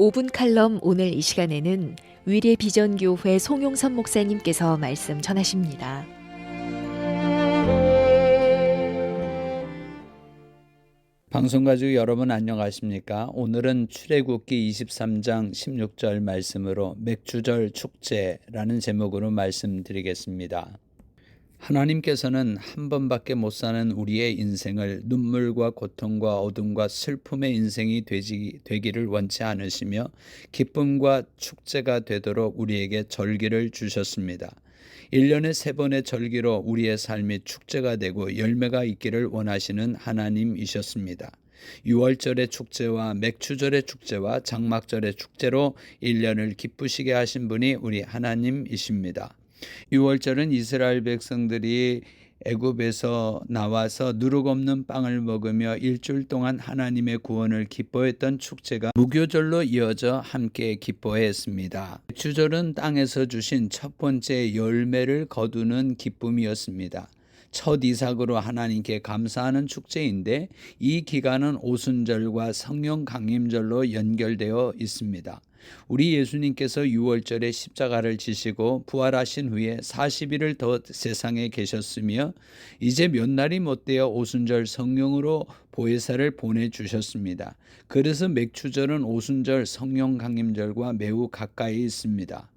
5분 칼럼 오늘 이 시간에는 위례 비전교회 송용선 목사님께서 말씀 전하십니다. 방송 가족 여러분 안녕하십니까? 오늘은 출애굽기 23장 16절 말씀으로 맥주절 축제라는 제목으로 말씀드리겠습니다. 하나님께서는 한 번밖에 못 사는 우리의 인생을 눈물과 고통과 어둠과 슬픔의 인생이 되지, 되기를 원치 않으시며 기쁨과 축제가 되도록 우리에게 절기를 주셨습니다. 1년에 세 번의 절기로 우리의 삶이 축제가 되고 열매가 있기를 원하시는 하나님이셨습니다. 6월절의 축제와 맥추절의 축제와 장막절의 축제로 1년을 기쁘시게 하신 분이 우리 하나님이십니다. 6월절은 이스라엘 백성들이 애굽에서 나와서 누룩 없는 빵을 먹으며 일주일 동안 하나님의 구원을 기뻐했던 축제가 무교절로 이어져 함께 기뻐했습니다. 주절은 땅에서 주신 첫 번째 열매를 거두는 기쁨이었습니다. 첫 이삭으로 하나님께 감사하는 축제인데 이 기간은 오순절과 성령 강림절로 연결되어 있습니다. 우리 예수님께서 6월절에 십자가를 지시고 부활하신 후에 40일을 더 세상에 계셨으며 이제 몇 날이 못되어 오순절 성령으로 보혜사를 보내주셨습니다. 그래서 맥추절은 오순절 성령 강림절과 매우 가까이 있습니다.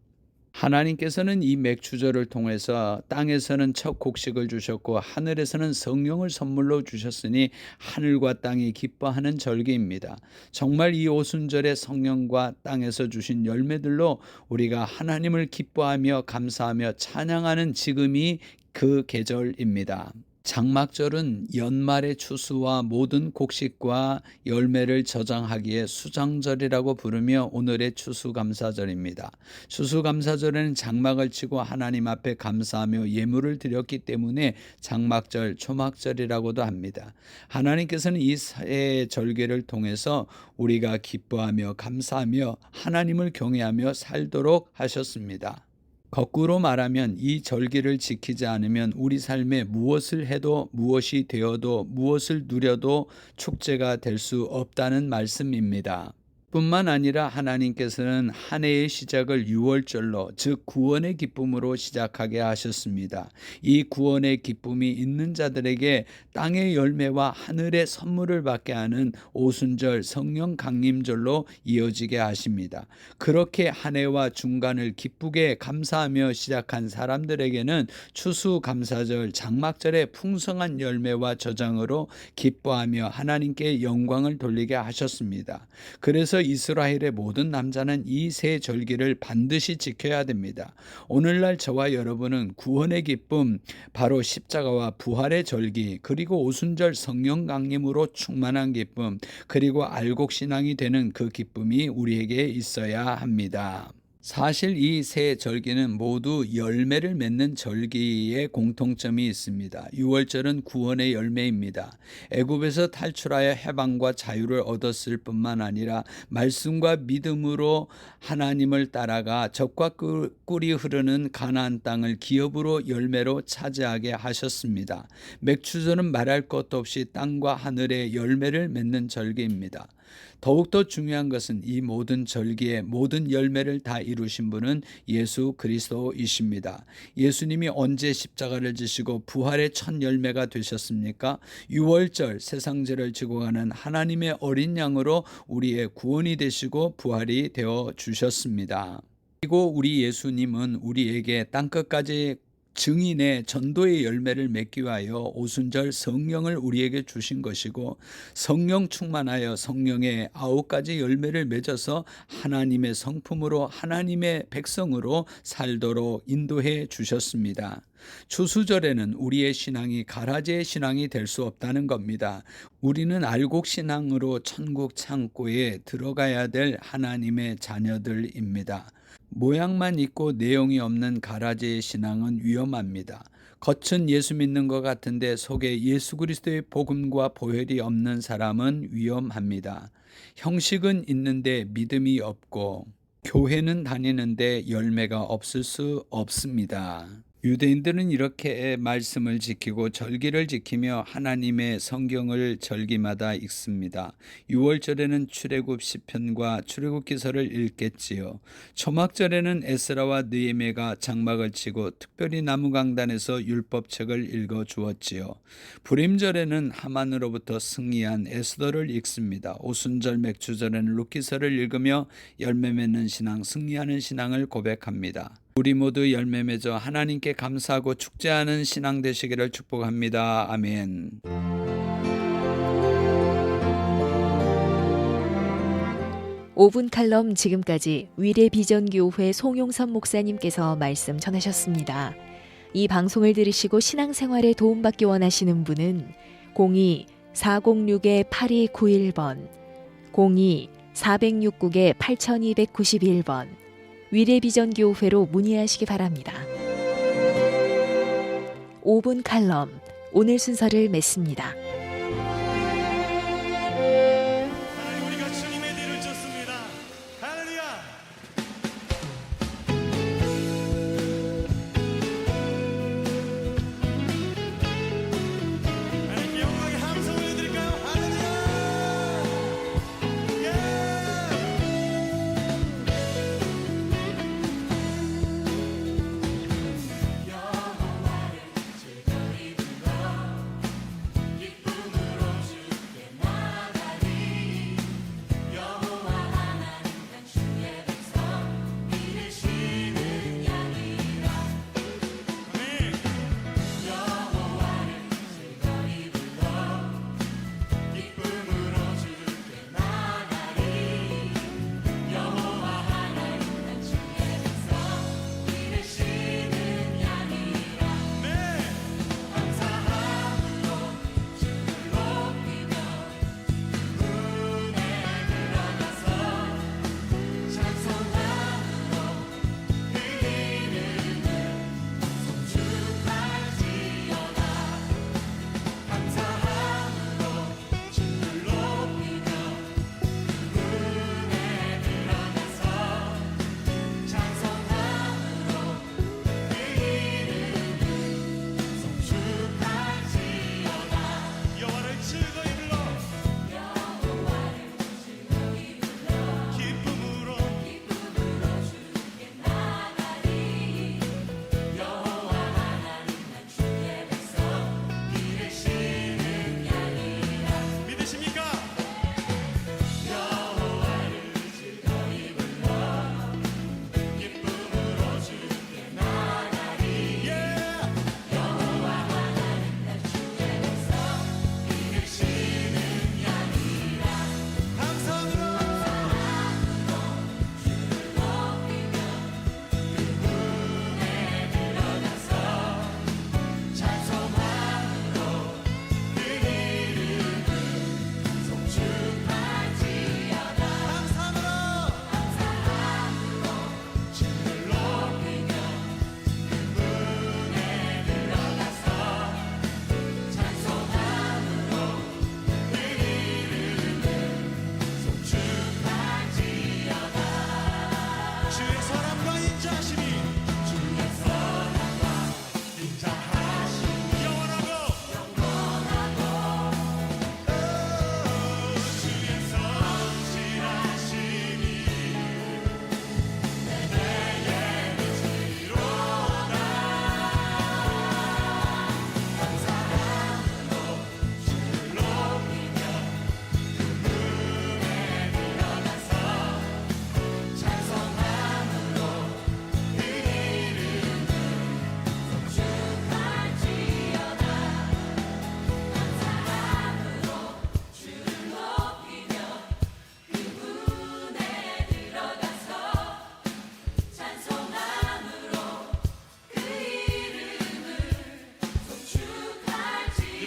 하나님께서는 이 맥추절을 통해서 땅에서는 첫 곡식을 주셨고 하늘에서는 성령을 선물로 주셨으니 하늘과 땅이 기뻐하는 절기입니다. 정말 이 오순절의 성령과 땅에서 주신 열매들로 우리가 하나님을 기뻐하며 감사하며 찬양하는 지금이 그 계절입니다. 장막절은 연말의 추수와 모든 곡식과 열매를 저장하기에 수장절이라고 부르며 오늘의 추수감사절입니다. 추수감사절에는 장막을 치고 하나님 앞에 감사하며 예물을 드렸기 때문에 장막절, 초막절이라고도 합니다. 하나님께서는 이새 절개를 통해서 우리가 기뻐하며 감사하며 하나님을 경외하며 살도록 하셨습니다. 거꾸로 말하면 이 절기를 지키지 않으면 우리 삶에 무엇을 해도 무엇이 되어도 무엇을 누려도 축제가 될 수 없다는 말씀입니다. 뿐만 아니라 하나님께서는 한 해의 시작을 6월절로 즉 구원의 기쁨으로 시작하게 하셨습니다. 이 구원의 기쁨이 있는 자들에게 땅의 열매와 하늘의 선물을 받게 하는 오순절 성령 강림절로 이어지게 하십니다. 그렇게 한 해와 중간을 기쁘게 감사하며 시작한 사람들에게는 추수 감사절 장막절의 풍성한 열매와 저장으로 기뻐하며 하나님께 영광을 돌리게 하셨습니다. 그래서 이스라엘의 모든 남자는 이 세 절기를 반드시 지켜야 됩니다. 오늘날 저와 여러분은 구원의 기쁨, 바로 십자가와 부활의 절기, 그리고 오순절 성령 강림으로 충만한 기쁨, 그리고 알곡 신앙이 되는 그 기쁨이 우리에게 있어야 합니다. 사실 이 세 절기는 모두 열매를 맺는 절기의 공통점이 있습니다. 6월절은 구원의 열매입니다. 애굽에서 탈출하여 해방과 자유를 얻었을 뿐만 아니라 말씀과 믿음으로 하나님을 따라가 적과 꿀이 흐르는 가나안 땅을 기업으로 열매로 차지하게 하셨습니다. 맥추절은 말할 것도 없이 땅과 하늘의 열매를 맺는 절기입니다. 더욱더 중요한 것은 이 모든 절기의 모든 열매를 다 이루신 분은 예수 그리스도이십니다. 예수님이 언제 십자가를 지시고 부활의 첫 열매가 되셨습니까? 6월절 세상제를 지고 가는 하나님의 어린 양으로 우리의 구원이 되시고 부활이 되어 주셨습니다. 그리고 우리 예수님은 우리에게 땅끝까지 증인의 전도의 열매를 맺기 위하여 오순절 성령을 우리에게 주신 것이고 성령 충만하여 성령의 아홉 가지 열매를 맺어서 하나님의 성품으로 하나님의 백성으로 살도록 인도해 주셨습니다. 추수절에는 우리의 신앙이 가라지의 신앙이 될 수 없다는 겁니다. 우리는 알곡 신앙으로 천국 창고에 들어가야 될 하나님의 자녀들입니다. 모양만 있고 내용이 없는 가라지의 신앙은 위험합니다. 겉은 예수 믿는 것 같은데 속에 예수 그리스도의 복음과 보혈이 없는 사람은 위험합니다. 형식은 있는데 믿음이 없고 교회는 다니는데 열매가 없을 수 없습니다. 유대인들은 이렇게 말씀을 지키고 절기를 지키며 하나님의 성경을 절기마다 읽습니다. 6월절에는 출애굽 시편과 출애굽 기서를 읽겠지요. 초막절에는 에스라와 느헤미야가 장막을 치고 특별히 나무 강단에서 율법책을 읽어 주었지요. 불임절에는 하만으로부터 승리한 에스더를 읽습니다. 오순절 맥주절에는 룻기서를 읽으며 열매 맺는 신앙, 승리하는 신앙을 고백합니다. 우리 모두 열매 맺어 하나님께 감사하고 축제하는 신앙 되시기를 축복합니다. 아멘. 오분 칼럼 지금까지 위례 비전 교회 송용선 목사님께서 말씀 전하셨습니다. 이 방송을 들으시고 신앙생활에 도움받기 원하시는 분은 02-406-8291번, 02-469-8291번, 위례 비전교회로 문의하시기 바랍니다. 5분 칼럼, 오늘 순서를 맺습니다.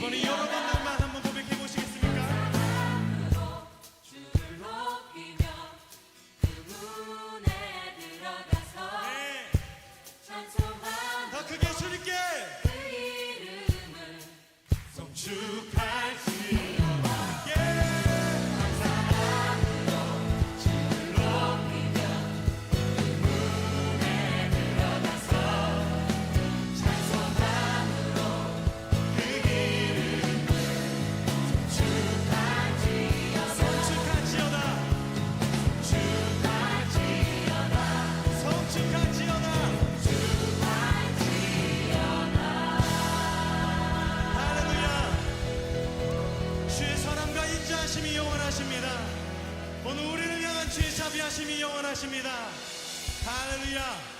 money, you're the one. 인